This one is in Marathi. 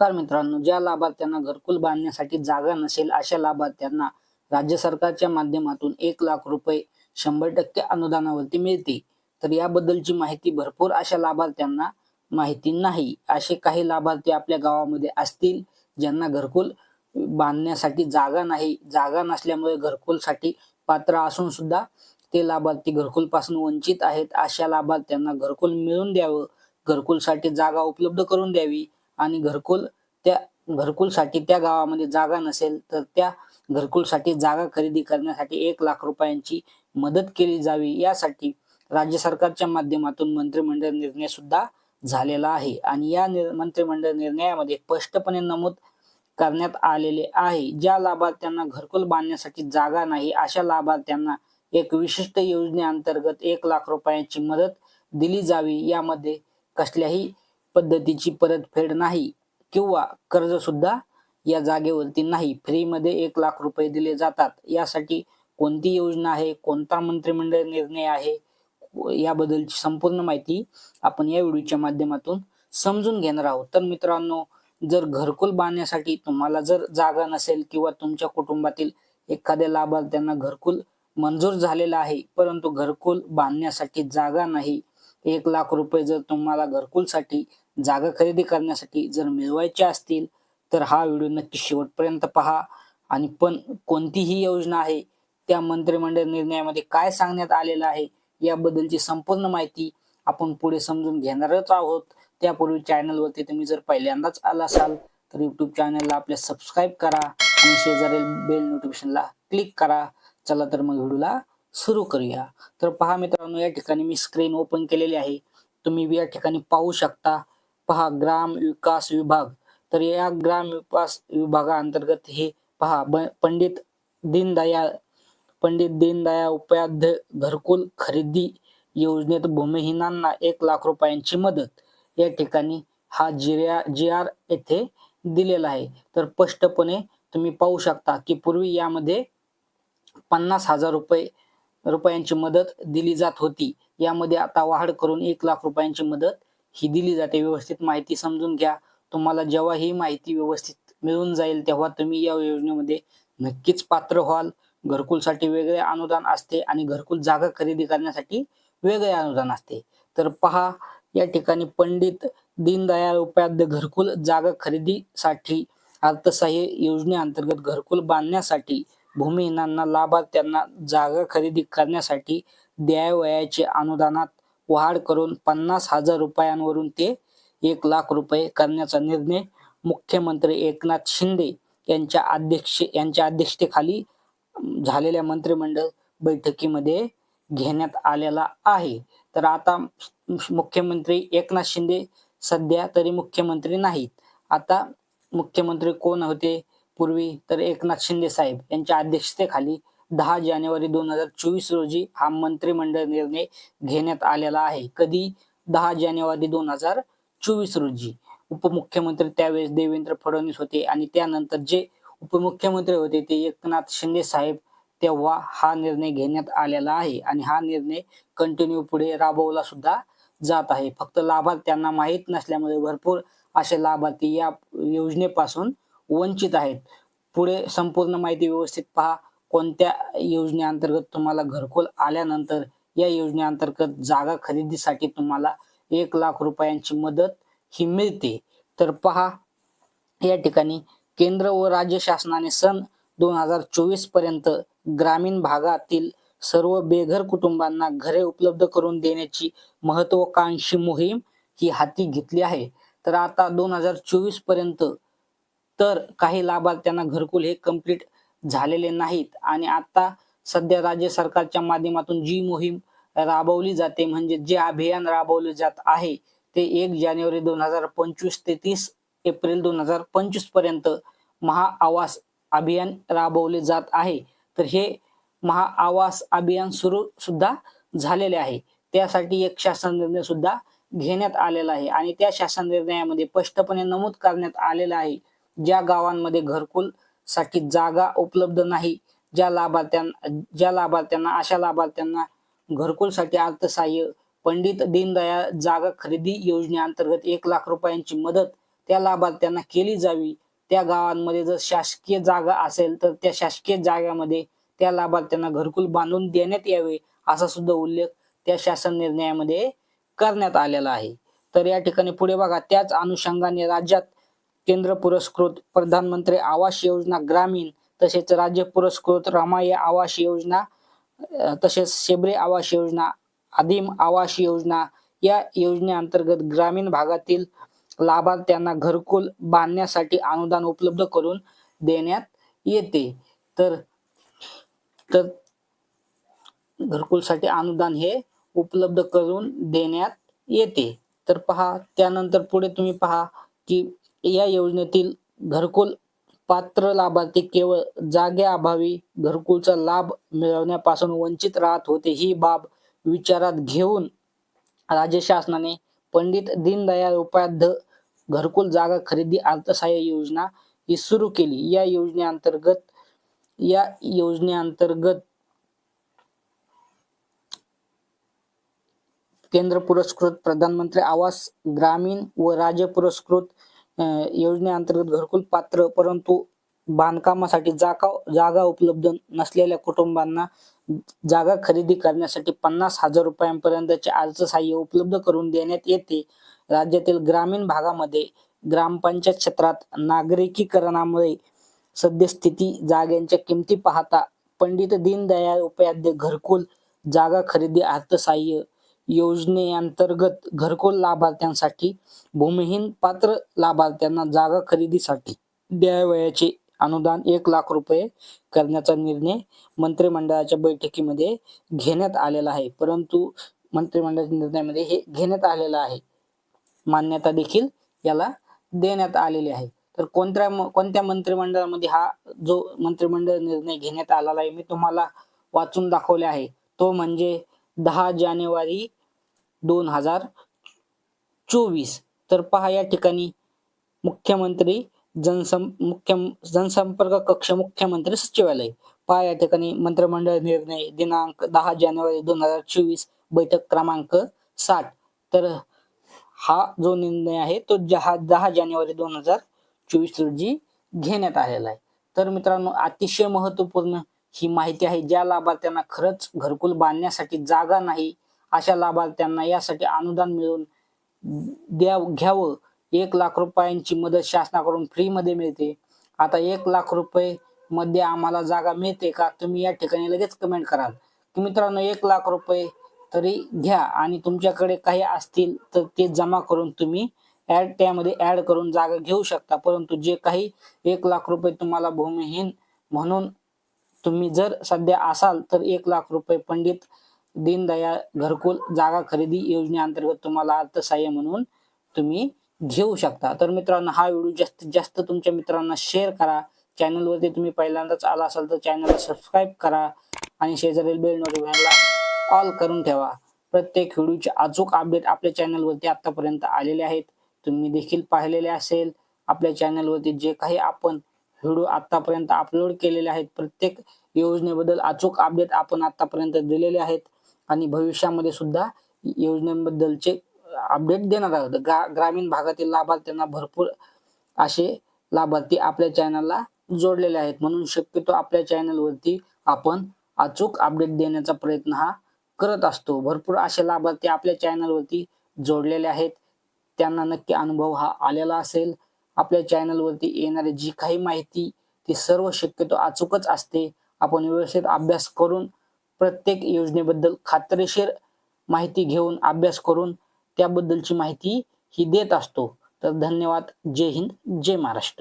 नमस्कार मित्रांनो ज्या लाभार्थ्यांना घरकुल बांधण्यासाठी जागा नसेल अशा लाभार्थ्यांना राज्य सरकारच्या माध्यमातून एक लाख रुपये शंभर टक्के अनुदानावरती मिळते तर याबद्दलची माहिती भरपूर अशा लाभार्थ्यांना माहिती नाही. असे काही लाभार्थी आपल्या गावामध्ये असतील ज्यांना घरकुल बांधण्यासाठी जागा नाही. जागा नसल्यामुळे घरकुलसाठी पात्र असून सुद्धा ते लाभार्थी घरकुलपासून वंचित आहेत. अशा लाभार्थ्यांना घरकुल मिळून द्यावं. घरकुलसाठी जागा उपलब्ध करून द्यावी. आणि घरकुल त्या घरकुलसाठी त्या गावामध्ये जागा नसेल तर त्या घरकुलसाठी जागा खरेदी करण्यासाठी एक लाख रुपयांची मदत केली जावी. यासाठी राज्य सरकारच्या माध्यमातून मंत्रिमंडळ निर्णय सुद्धा झालेला आहे. आणि या मंत्रिमंडळ निर्णयामध्ये स्पष्टपणे नमूद करण्यात आलेले आहे. ज्या लाभार्थ्यांना घरकुल बांधण्यासाठी जागा नाही अशा लाभार्थ्यांना एक विशिष्ट योजनेअंतर्गत एक लाख रुपयांची मदत दिली जावी. यामध्ये कसल्याही पद्धतीची परतफेड नाही किंवा कर्ज सुद्धा या जागेवरती नाही. फ्रीमध्ये एक लाख रुपये दिले जातात. यासाठी कोणती योजना आहे? कोणता मंत्रिमंडळ निर्णय आहे? याबद्दलची संपूर्ण माहिती आपण या व्हिडिओच्या माध्यमातून समजून घेणार आहोत. तर मित्रांनो जर घरकुल बांधण्यासाठी तुम्हाला जर जागा नसेल किंवा तुमच्या कुटुंबातील एखाद्या लाभार्थ्यांना घरकुल मंजूर झालेला आहे परंतु घरकुल बांधण्यासाठी जागा नाही एक लाख रुपये जर तुम्हाला घरकुलसाठी जागा खरेदी करण्यासाठी जर मिळवायचे असतील तर हा व्हिडिओ नक्की शेवटपर्यंत पहा. आणि पण कोणतीही योजना आहे त्या मंत्रिमंडळ निर्णयामध्ये काय सांगण्यात आलेलं आहे याबद्दलची संपूर्ण माहिती आपण पुढे समजून घेणारच आहोत. त्यापूर्वी चॅनलवरती तुम्ही जर पहिल्यांदाच आला असाल तर युट्यूब चॅनलला आपल्या सबस्क्राईब करा आणि शेजारील बेल नोटिफिकेशनला क्लिक करा. चला तर मग व्हिडिओला सुरू करूया. तर पहा मित्रांनो या ठिकाणी मी स्क्रीन ओपन केलेली आहे. तुम्ही या ठिकाणी पाहू शकता. पहा ग्राम विकास विभाग. तर या ग्राम विकास विभागाअंतर्गत हे पहा पंडित दीनदयाळ पंडित दीनदयाळ उपाध्याय घरकुल खरेदी योजनेत भूमिहीनांना एक लाख रुपयांची मदत. या ठिकाणी हा जिऱ्या जी आर येथे दिलेला आहे. तर स्पष्टपणे तुम्ही पाहू शकता की पूर्वी यामध्ये पन्नास हजार रुपये रुपयांची मदत दिली जात होती. यामध्ये आता वाढ करून एक लाख रुपयांची मदत ही दिली जाते. व्यवस्थित माहिती समजून घ्या. तुम्हाला जेव्हा ही माहिती व्यवस्थित मिळून जाईल तेव्हा तुम्ही या योजनेमध्ये नक्कीच पात्र व्हाल. घरकुलसाठी वेगळे अनुदान असते आणि घरकुल जागा खरेदी करण्यासाठी वेगळे अनुदान असते. तर पहा या ठिकाणी पंडित दीनदयाळ उपाध्याय घरकुल जागा खरेदीसाठी अर्थसहाय्य योजनेअंतर्गत घरकुल बांधण्यासाठी भूमिहीनांना लाभार्थ्यांना जागा खरेदी करण्यासाठी द्यावयाचे अनुदानात वाढ करून पन्नास हजार रुपयांवरून ते एक लाख रुपये करण्याचा निर्णय मुख्यमंत्री एकनाथ शिंदे यांच्या अध्यक्ष यांच्या अध्यक्षतेखाली झालेल्या मंत्रिमंडळ बैठकीमध्ये घेण्यात आलेला आहे. तर आता मुख्यमंत्री एकनाथ शिंदे सध्या तरी मुख्यमंत्री नाहीत. आता मुख्यमंत्री कोण होते? पूर्वी तर एकनाथ शिंदे साहेब यांच्या अध्यक्षतेखाली दहा जानेवारी दोन हजार चोवीस रोजी हा मंत्रिमंडळ निर्णय घेण्यात आलेला आहे. कधी? दहा जानेवारी दोन हजार चोवीस रोजी. उपमुख्यमंत्री त्यावेळेस देवेंद्र फडणवीस होते आणि त्यानंतर जे उपमुख्यमंत्री होते ते एकनाथ शिंदे साहेब तेव्हा हा निर्णय घेण्यात आलेला आहे आणि हा निर्णय कंटिन्यू पुढे राबवला सुद्धा जात आहे. फक्त लाभार्थ्यांना माहीत नसल्यामुळे भरपूर असे लाभार्थी या योजनेपासून वंचित आहेत. पुढे संपूर्ण माहिती व्यवस्थित पहा. कोणत्या योजनेअंतर्गत तुम्हाला घरकुल आल्यानंतर या योजनेअंतर्गत जागा खरेदीसाठी तुम्हाला एक लाख रुपयांची मदत ही मिळते. तर पहा. या ठिकाणी केंद्र व राज्य शासनाने सन दोन हजार चोवीसपर्यंत ग्रामीण भागातील सर्व बेघर कुटुंबांना घरे उपलब्ध करून देण्याची महत्वाकांक्षी मोहीम ही हाती घेतली आहे. तर आता दोन हजार चोवीसपर्यंत तर काही लाभार्थ्यांना घरकुल हे कंप्लीट झालेले नाहीत. आणि आता सध्या राज्य सरकारच्या माध्यमातून जी मोहीम राबवली जाते म्हणजे जे अभियान राबवले जात आहे ते एक जानेवारी दोन हजार पंचवीस ते तीस एप्रिल दोन हजार पंचवीसपर्यंत महाआवास अभियान राबवले जात आहे. तर हे महाआवास अभियान सुरू सुद्धा झालेले आहे. त्यासाठी एक शासन निर्णय सुद्धा घेण्यात आलेला आहे. आणि त्या शासन निर्णयामध्ये स्पष्टपणे नमूद करण्यात आलेलं आहे ज्या गावांमध्ये घरकुलसाठी जागा उपलब्ध नाही ज्या लाभार्थ्यांना ज्या लाभार्थ्यांना अशा लाभार्थ्यांना घरकुलसाठी अर्थसहाय्य पंडित दीनदयाळ जागा खरेदी योजनेअंतर्गत एक लाख रुपयांची मदत त्या लाभार्थ्यांना केली जावी. त्या गावांमध्ये जर शासकीय जागा असेल तर त्या शासकीय जागामध्ये त्या लाभार्थ्यांना घरकुल बांधून देण्यात यावे असा सुद्धा उल्लेख त्या शासन निर्णयामध्ये करण्यात आलेला आहे. तर या ठिकाणी पुढे बघा त्याच अनुषंगाने राज्यात केंद्र पुरस्कृत प्रधानमंत्री आवास योजना ग्रामीण तसेच राज्य पुरस्कृत रामाय आवास योजना तसेच शेबरे आवास योजना आदिम आवास योजना या योजनेअंतर्गत ग्रामीण भागातील लाभार्थ्यांना घरकुल बांधण्यासाठी अनुदान उपलब्ध करून देण्यात येते. तर तर घरकुलसाठी अनुदान हे उपलब्ध करून देण्यात येते. तर पहा त्यानंतर पुढे तुम्ही पहा की या योजनेतील घरकुल पात्र लाभार्थी केवळ जागेअभावी घरकुलचा लाभ मिळवण्यापासून वंचित राहत होते ही बाब विचारात घेऊन राज्य शासनाने पंडित दीनदयाळ उपाध्याय घरकुल जागा खरेदी अर्थसहाय्य योजना ही सुरू केली. या योजनेअंतर्गत या योजनेअंतर्गत केंद्र पुरस्कृत प्रधानमंत्री आवास ग्रामीण व राज्य पुरस्कृत योजनेअंतर्गत घरकुल पात्र परंतु बांधकामासाठी जागा जागा उपलब्ध नसलेल्या कुटुंबांना जागा खरेदी करण्यासाठी पन्नास हजार रुपयांपर्यंतचे अर्थसहाय्य उपलब्ध करून देण्यात येते. राज्यातील ग्रामीण भागामध्ये ग्रामपंचायत क्षेत्रात नागरिकीकरणामुळे सद्यस्थिती जागांच्या किमती पाहता पंडित दीनदयाळ उपाध्याय घरकुल जागा खरेदी अर्थसहाय्य योजनेअंतर्गत घरकुल लाभार्थ्यांसाठी भूमिहीन पात्र लाभार्थ्यांना जागा खरेदीसाठी द्यावयाचे अनुदान एक लाख रुपये करण्याचा निर्णय मंत्रिमंडळाच्या बैठकीमध्ये घेण्यात आलेला आहे. परंतु मंत्रिमंडळाच्या निर्णयामध्ये हे घेण्यात आलेलं आहे. मान्यता देखील याला देण्यात आलेली आहे. तर कोणत्या म- कोणत्या मंत्रिमंडळामध्ये हा जो मंत्रिमंडळ निर्णय घेण्यात आलेला आहे मी तुम्हाला वाचून दाखवले आहे. तो म्हणजे दहा जानेवारी दोन हजार चोवीस. तर पहा या ठिकाणी मुख्यमंत्री जनसं मुख्य जनसंपर्क कक्ष मुख्यमंत्री सचिवालय. पहा या ठिकाणी मंत्रिमंडळ निर्णय दिनांक दहा जानेवारी दोन हजार चोवीस बैठक क्रमांक साठ. तर हा जो निर्णय आहे तो दहा दहा जानेवारी दोन हजार चोवीस रोजी घेण्यात आलेला आहे. तर मित्रांनो अतिशय महत्त्वपूर्ण ही माहिती आहे. ज्या लाभार्थ्यांना खरंच घरकुल बांधण्यासाठी जागा नाही अशा लाभार्थ्यांना यासाठी अनुदान मिळून द्या घ्यावं. एक लाख रुपयांची मदत शासनाकडून फ्रीमध्ये मिळते. आता एक लाख रुपये मध्ये आम्हाला जागा मिळते का? तुम्ही या ठिकाणी लगेच कमेंट कराल. की मित्रांनो एक लाख रुपये तरी घ्या आणि तुमच्याकडे काही असतील तर ते जमा करून तुम्ही ऍड त्यामध्ये ऍड करून जागा घेऊ शकता. परंतु जे काही एक लाख रुपये तुम्हाला भूमिहीन म्हणून तुम्ही जर सध्या असाल तर एक लाख रुपये पंडित दीनदयाळ घरकुल जागा खरेदी योजनेअंतर्गत तुम्हाला अर्थसहाय्य म्हणून तुम्ही घेऊ शकता. तर मित्रांनो हा व्हिडिओ जास्तीत जास्त तुमच्या मित्रांना शेअर करा. चॅनलवरती तुम्ही पहिल्यांदाच आला असाल तर चॅनलला सबस्क्राईब करा आणि शेजारील बेल नोटिफिकेशनला ऑल करून ठेवा. प्रत्येक व्हिडिओचे अचूक अपडेट आपल्या चॅनलवरती आतापर्यंत आलेले आहेत. तुम्ही देखील पाहिलेले असेल. आपल्या चॅनलवरती जे काही आपण व्हिडिओ आतापर्यंत अपलोड केलेले आहेत. प्रत्येक योजनेबद्दल अचूक अपडेट आपण आतापर्यंत दिलेले आहेत. आणि भविष्यामध्ये सुद्धा योजनेबद्दलचे अपडेट देणार आहोत. ग्रामीण भागातील लाभार्थ्यांना भरपूर असे लाभार्थी आपल्या चॅनलला जोडलेले आहेत. म्हणून शक्यतो आपल्या चॅनलवरती आपण अचूक अपडेट देण्याचा प्रयत्न हा करत असतो. भरपूर असे लाभार्थी आपल्या चॅनलवरती जोडलेले आहेत. त्यांना नक्की अनुभव हा आलेला असेल. आपल्या चॅनलवरती येणारी जी काही माहिती ती सर्व शक्यतो अचूकच असते. आपण व्यवस्थित अभ्यास करून प्रत्येक योजनेबद्दल खात्रीशीर माहिती घेऊन अभ्यास करून त्याबद्दलची माहिती ही देत असतो. तर धन्यवाद. जय हिंद. जय महाराष्ट्र.